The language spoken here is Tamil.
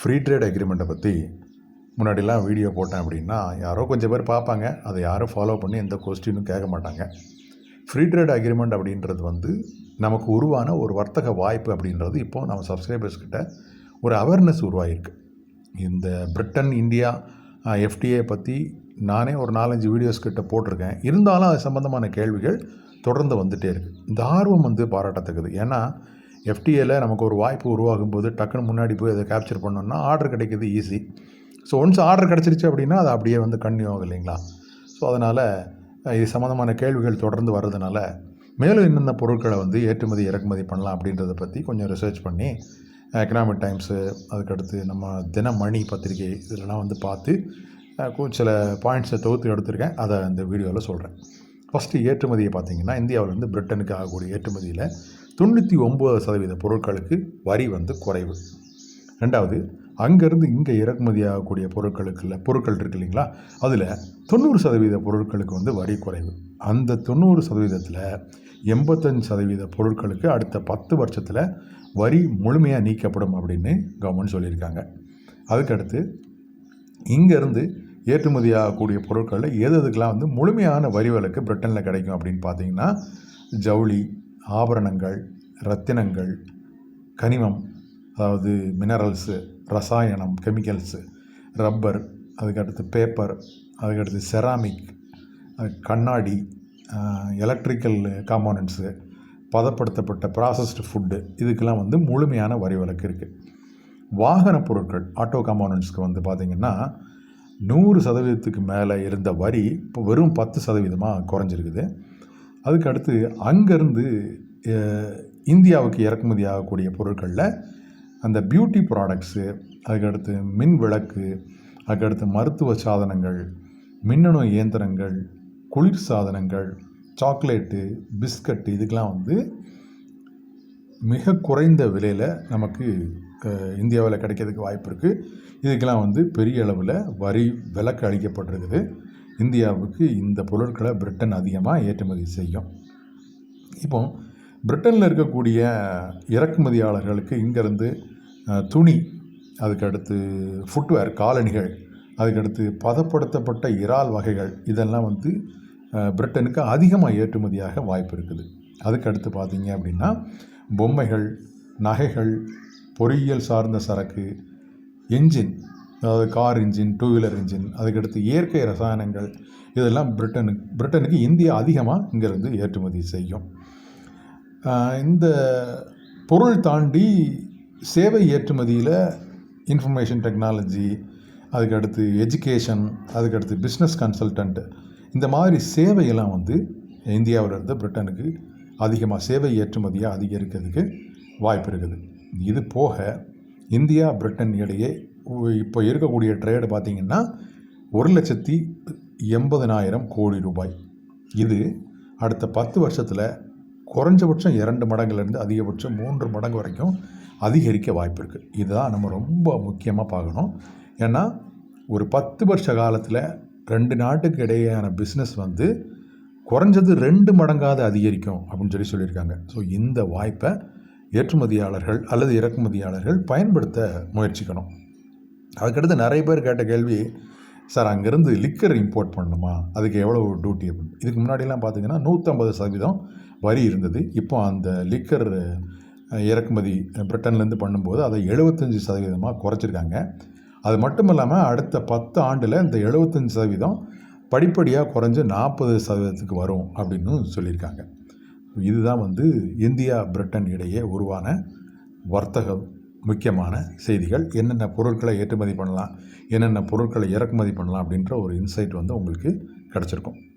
ஃப்ரீ ட்ரேட் அக்ரிமெண்ட்டை பற்றி முன்னாடிலாம் வீடியோ போட்டேன் அப்படின்னா யாரோ கொஞ்சம் பேர் பார்ப்பாங்க. அதை யாரும் ஃபாலோ பண்ணி எந்த கொஸ்டினும் கேட்க மாட்டாங்க. ஃப்ரீ ட்ரேட் அக்ரிமெண்ட் அப்படின்றது வந்து நமக்கு உருவான ஒரு வர்த்தக வாய்ப்பு அப்படின்றது இப்போது நம்ம சப்ஸ்கிரைபர்ஸ் கிட்ட ஒரு அவேர்னஸ் உருவாகிருக்கு இந்த பிரிட்டன் இந்தியா எஃப்டிஏ பற்றி நானே ஒரு நாலஞ்சு வீடியோஸ் கிட்ட போட்டிருக்கேன். இருந்தாலும் அது சம்மந்தமான கேள்விகள் தொடர்ந்து வந்துகிட்டே இருக்குது இந்த ஆர்வம் வந்து பாராட்டத்தக்கது. ஏன்னா எஃப்டிஏல நமக்கு ஒரு வாய்ப்பு உருவாகும் போது டக்குன்னு முன்னாடி போய் அதை கேப்சர் பண்ணோம்னா ஆர்டர் கிடைக்கிறது ஈஸி ஸோ ஒன்ஸ் ஆர்டர் கிடச்சிருச்சு அப்படின்னா அது அப்படியே வந்து கன்னியூ ஆகும் இல்லைங்களா? ஸோ அதனால் இது சம்மந்தமான கேள்விகள் தொடர்ந்து வர்றதுனால மேலும் என்னென்ன பொருட்களை வந்து ஏற்றுமதி இறக்குமதி பண்ணலாம் அப்படின்றத பற்றி கொஞ்சம் ரிசர்ச் பண்ணி எக்கனாமிக் டைம்ஸு அதுக்கடுத்து நம்ம தினமணி பத்திரிகை இதெல்லாம் வந்து பார்த்து சில பாயிண்ட்ஸை தொகுத்து எடுத்திருக்கேன். அதை அந்த வீடியோவில் சொல்கிறேன் ஃபஸ்ட்டு ஏற்றுமதியை பார்த்திங்கன்னா இந்தியாவிலேருந்து பிரிட்டனுக்கு ஆகக்கூடிய ஏற்றுமதியில் தொண்ணூற்றி ஒம்பது சதவீத பொருட்களுக்கு வரி வந்து குறைவு. ரெண்டாவது அங்கேருந்து இங்கே இறக்குமதி ஆகக்கூடிய பொருட்களுக்குள்ள பொருட்கள் இருக்கு இல்லைங்களா? அதில் தொண்ணூறு சதவீத பொருட்களுக்கு வந்து வரி குறைவு. அந்த தொண்ணூறு சதவீதத்தில் எண்பத்தஞ்சு சதவீத பொருட்களுக்கு அடுத்த பத்து வருஷத்தில் வரி முழுமையாக நீக்கப்படும் அப்படின்னு கவர்மெண்ட் சொல்லியிருக்காங்க. அதுக்கடுத்து இங்கேருந்து ஏற்றுமதி ஆகக்கூடிய பொருட்களில் எது எதுக்கெல்லாம் வந்து முழுமையான வரி விலக்கு பிரிட்டனில் கிடைக்கும் அப்படின்னு பார்த்தீங்கன்னா ஜவுளி ஆபரணங்கள் ரத்தினங்கள் கனிமம் அதாவது மினரல்ஸு ரசாயனம் கெமிக்கல்ஸு ரப்பர் அதுக்கடுத்து பேப்பர் அதுக்கடுத்து செராமிக் கண்ணாடி எலக்ட்ரிக்கல் காம்போனன்ட்ஸு பதப்படுத்தப்பட்ட ப்ராசஸ்டு ஃபுட்டு இதுக்கெல்லாம் வந்து முழுமையான வரி விலக்கு இருக்குது வாகன பொருட்கள் ஆட்டோ காம்போனன்ட்ஸ்க்கு வந்து பார்த்திங்கன்னா நூறு சதவீதத்துக்கு மேலே இருந்த வரி இப்போ வெறும் பத்து சதவீதமாக குறைஞ்சிருக்குது. அதுக்கு அடுத்து அங்கேருந்து இந்தியாவுக்கு இறக்குமதி ஆகக்கூடிய பொருட்களில் அந்த பியூட்டி ப்ராடக்ட்ஸு அதுக்கடுத்து மின் விளக்கு அதுக்கடுத்து மருத்துவ சாதனங்கள் மின்னணு இயந்திரங்கள் குளிர் சாதனங்கள் சாக்லேட்டு பிஸ்கட்டு இதுக்கெலாம் வந்து மிக குறைந்த விலையில் நமக்கு இந்தியாவில் கிடைக்கிறதுக்கு வாய்ப்பு இருக்குது இதுக்கெல்லாம் வந்து பெரிய அளவில் வரி விலக்கு அளிக்கப்பட்டிருக்குது. இந்தியாவுக்கு இந்த பொருட்களை பிரிட்டன் அதிகமாக ஏற்றுமதி செய்யும். இப்போ பிரிட்டனில் இருக்கக்கூடிய இறக்குமதியாளர்களுக்கு இங்கேருந்து துணி அதுக்கடுத்து ஃபுட்வேர் காலணிகள் அதுக்கடுத்து பதப்படுத்தப்பட்ட இறால் வகைகள் இதெல்லாம் வந்து பிரிட்டனுக்கு அதிகமாக ஏற்றுமதியாக வாய்ப்பு இருக்குது. அதுக்கடுத்து பார்த்தீங்க அப்படின்னா பொம்மைகள் நகைகள் பொறியியல் சார்ந்த சரக்கு என்ஜின் அதாவது car engine two wheeler engine அதுக்கடுத்து இயற்கை ரசாயனங்கள் இதெல்லாம் பிரிட்டனுக்கு பிரிட்டனுக்கு இந்தியா அதிகமாக இங்கேருந்து ஏற்றுமதி செய்யும். இந்த பொருள் தாண்டி சேவை ஏற்றுமதியில் இன்ஃபர்மேஷன் டெக்னாலஜி அதுக்கடுத்து எஜுகேஷன் அதுக்கடுத்து பிஸ்னஸ் கன்சல்டன்ட் இந்த மாதிரி சேவையெல்லாம் வந்து இந்தியாவிலிருந்து பிரிட்டனுக்கு அதிகமாக சேவை ஏற்றுமதியாக அதிகரிக்கிறதுக்கு வாய்ப்பு இருக்குது. இது போக இந்தியா பிரிட்டன் இடையே இப்போ இருக்கக்கூடிய ட்ரேடு பார்த்திங்கன்னா ஒரு லட்சத்தி எண்பதனாயிரம் கோடி ரூபாய். இது அடுத்த பத்து வருஷத்தில் குறைஞ்சபட்சம் இரண்டு மடங்குலேருந்து அதிகபட்சம் மூன்று மடங்கு வரைக்கும் அதிகரிக்க வாய்ப்பு இருக்குது இதுதான் நம்ம ரொம்ப முக்கியமாக பார்க்கணும். ஏன்னா ஒரு பத்து வருஷ காலத்தில் ரெண்டு நாட்டுக்கு இடையேயான பிஸ்னஸ் வந்து குறைஞ்சது ரெண்டு மடங்காவது அதிகரிக்கும் அப்படின்னு சொல்லி சொல்லியிருக்காங்க. ஸோ இந்த வாய்ப்பை ஏற்றுமதியாளர்கள் அல்லது இறக்குமதியாளர்கள் பயன்படுத்த முயற்சிக்கணும். அதுக்கடுத்து நிறைய பேர் கேட்ட கேள்வி சார் அங்கேருந்து லிக்கர் இம்போர்ட் பண்ணணுமா? அதுக்கு எவ்வளோ டியூட்டி அப்படின்னு? இதுக்கு முன்னாடிலாம் பார்த்தீங்கன்னா நூற்றம்பது சதவீதம் வரி இருந்தது. இப்போ அந்த லிக்கர் இறக்குமதி பிரிட்டன்லேருந்து பண்ணும்போது அதை எழுபத்தஞ்சி சதவீதமாக குறைச்சிருக்காங்க. அது மட்டும் இல்லாமல் அடுத்த பத்து ஆண்டில் இந்த எழுபத்தஞ்சி சதவீதம் படிப்படியாக குறைஞ்சு நாற்பது சதவீதத்துக்கு வரும் அப்படின்னு சொல்லியிருக்காங்க. இதுதான் வந்து இந்தியா பிரிட்டன் இடையே உருவான வர்த்தகம். முக்கியமான செய்திகள். என்னென்ன பொருட்களை ஏற்றுமதி பண்ணலாம்? என்னென்ன பொருட்களை இறக்குமதி பண்ணலாம்? அப்படின்ற ஒரு இன்சைட் வந்து உங்களுக்கு கிடச்சிருக்கும்.